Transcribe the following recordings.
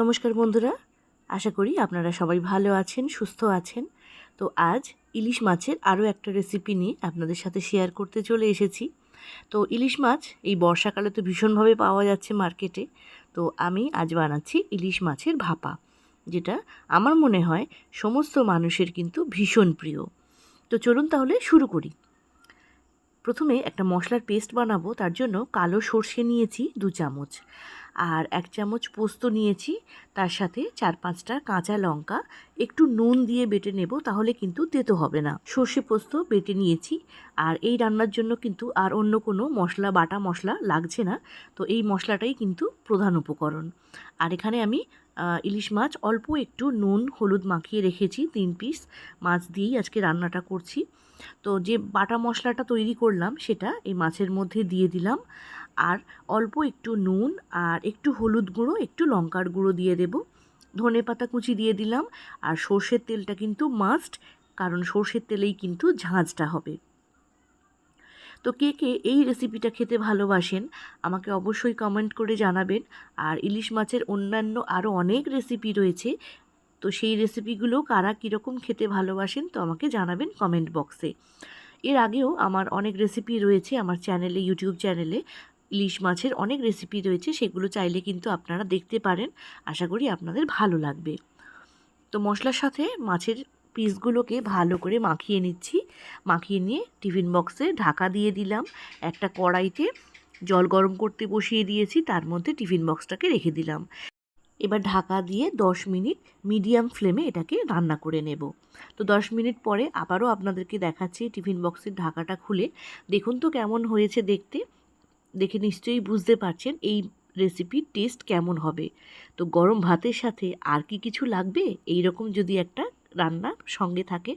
নমস্কার বন্ধুরা, আশা করি আপনারা সবাই ভালো আছেন, সুস্থ আছেন। তো আজ ইলিশ মাছের আরও একটা রেসিপি নিয়ে আপনাদের সাথে শেয়ার করতে চলে এসেছি। তো ইলিশ মাছ এই বর্ষাকালে তো ভীষণভাবে পাওয়া যাচ্ছে মার্কেটে তো আমি আজ বানাচ্ছি ইলিশ মাছের ভাপা, যেটা আমার মনে হয় সমস্ত মানুষের কিন্তু ভীষণ প্রিয়। তো চলুন তাহলে শুরু করি। প্রথমে একটা মশলার পেস্ট বানাবো, তার জন্য কালো সর্ষে নিয়েছি দু চামচ। আর এক চামচ পোস্ত নিয়েছি, তার সাথে চার পাঁচটা কাঁচা লঙ্কা, একটু নুন দিয়ে বেটে নেব, তাহলে কিন্তু তেতো হবে না। সর্ষে পোস্ত বেটে নিয়েছি, আর এই রান্নার জন্য কিন্তু আর অন্য কোনো মশলা, বাটা মশলা লাগছে না, তো এই মশলাটাই কিন্তু প্রধান উপকরণ। আর এখানে আমি ইলিশ মাছ অল্প একটু নুন, হলুদ মাখিয়ে রেখেছি, তিন পিস মাছ দিয়েই আজকে রান্নাটা করছি। তো যে বাটা মশলাটা তৈরি করলাম, সেটা এই মাছের মধ্যে দিয়ে দিলাম। আর অল্প একটু নুন আর একটু হলুদ গুঁড়ো, একটু লঙ্কার গুঁড়ো দিয়ে দেব। ধনে পাতা কুচি দিয়ে দিলাম আর সর্ষের তেলটা কিন্তু মাস্ট কারণ সর্ষের তেলেই কিন্তু ঝাঁঝটা হবে। তো কে কে এই রেসিপিটা খেতে ভালোবাসেন, আমাকে অবশ্যই কমেন্ট করে জানাবেন। আর ইলিশ মাছের অন্যান্য আরও অনেক রেসিপি রয়েছে, তো সেই রেসিপিগুলো কারা কীরকম খেতে ভালোবাসেন তো আমাকে জানাবেন কমেন্ট বক্সে এর আগেও আমার অনেক রেসিপি রয়েছে আমার চ্যানেলে ইউটিউব চ্যানেলে ইলিশ মাছের অনেক রেসিপি রয়েছে, সেগুলো চাইলে কিন্তু আপনারা দেখতে পারেন। আশা করি আপনাদের ভালো লাগবে। তো মশলার সাথে মাছের পিসগুলোকে ভালো করে মাখিয়ে নিচ্ছি। মাখিয়ে নিয়ে টিফিন বক্সে ঢাকা দিয়ে দিলাম। একটা কড়াইতে জল গরম করতে বসিয়ে দিয়েছি, তার মধ্যে টিফিন বক্সটাকে রেখে দিলাম। এবার ঢাকা দিয়ে দশ মিনিট মিডিয়াম ফ্লেমে এটাকে রান্না করে নেব। তো দশ মিনিট পরে আবারও আপনাদেরকে দেখাচ্ছি টিফিন বক্সের ঢাকাটা খুলে। দেখুন তো কেমন হয়েছে দেখতে। দেখে নিশ্চয়ই বুঝতে পারছেন এই রেসিপির টেস্ট কেমন হবে। তো গরম ভাতের সাথে আর কি কিছু লাগবে? এই রকম যদি একটা রান্না সঙ্গে থাকে।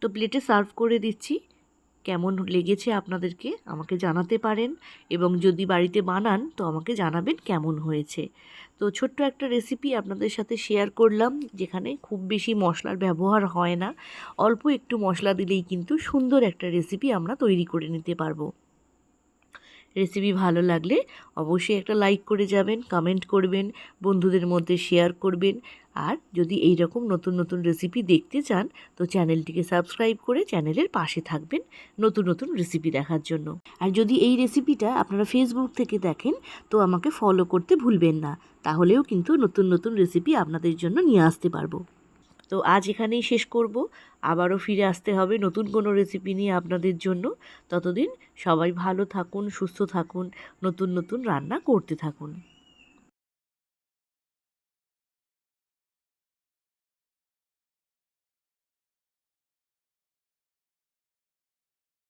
তো প্লেটে সার্ভ করে দিচ্ছি। কেমন লেগেছে আপনাদেরকে আমাকে জানাতে পারেন এবং যদি বাড়িতে বানান তো আমাকে জানাবেন কেমন হয়েছে। তো ছোট্ট একটা রেসিপি আপনাদের সাথে শেয়ার করলাম যেখানে খুব বেশি মশলার ব্যবহার হয় না। অল্প একটু মশলা দিলেই কিন্তু সুন্দর একটা রেসিপি আমরা তৈরি করে নিতে পারব। রেসিপি ভালো লাগলে অবশ্যই একটা লাইক করে যাবেন কমেন্ট করবেন, বন্ধুদের মধ্যে শেয়ার করবেন। আর যদি এই রকম নতুন নতুন রেসিপি দেখতে চান, তো চ্যানেলটিকে সাবস্ক্রাইব করে চ্যানেলের পাশে থাকবেন নতুন নতুন রেসিপি দেখার জন্য। আর যদি এই রেসিপিটা আপনারা ফেসবুক থেকে দেখেন, তো আমাকে ফলো করতে ভুলবেন না। তাহলেও কিন্তু নতুন নতুন রেসিপি আপনাদের জন্য নিয়ে আসতে পারব। তো আজ এখানেই শেষ করব। আবারও ফিরে আসতে হবে নতুন কোনো রেসিপি নিয়ে আপনাদের জন্য। ততদিন সবাই ভালো থাকুন, সুস্থ থাকুন, নতুন নতুন রান্না করতে থাকুন।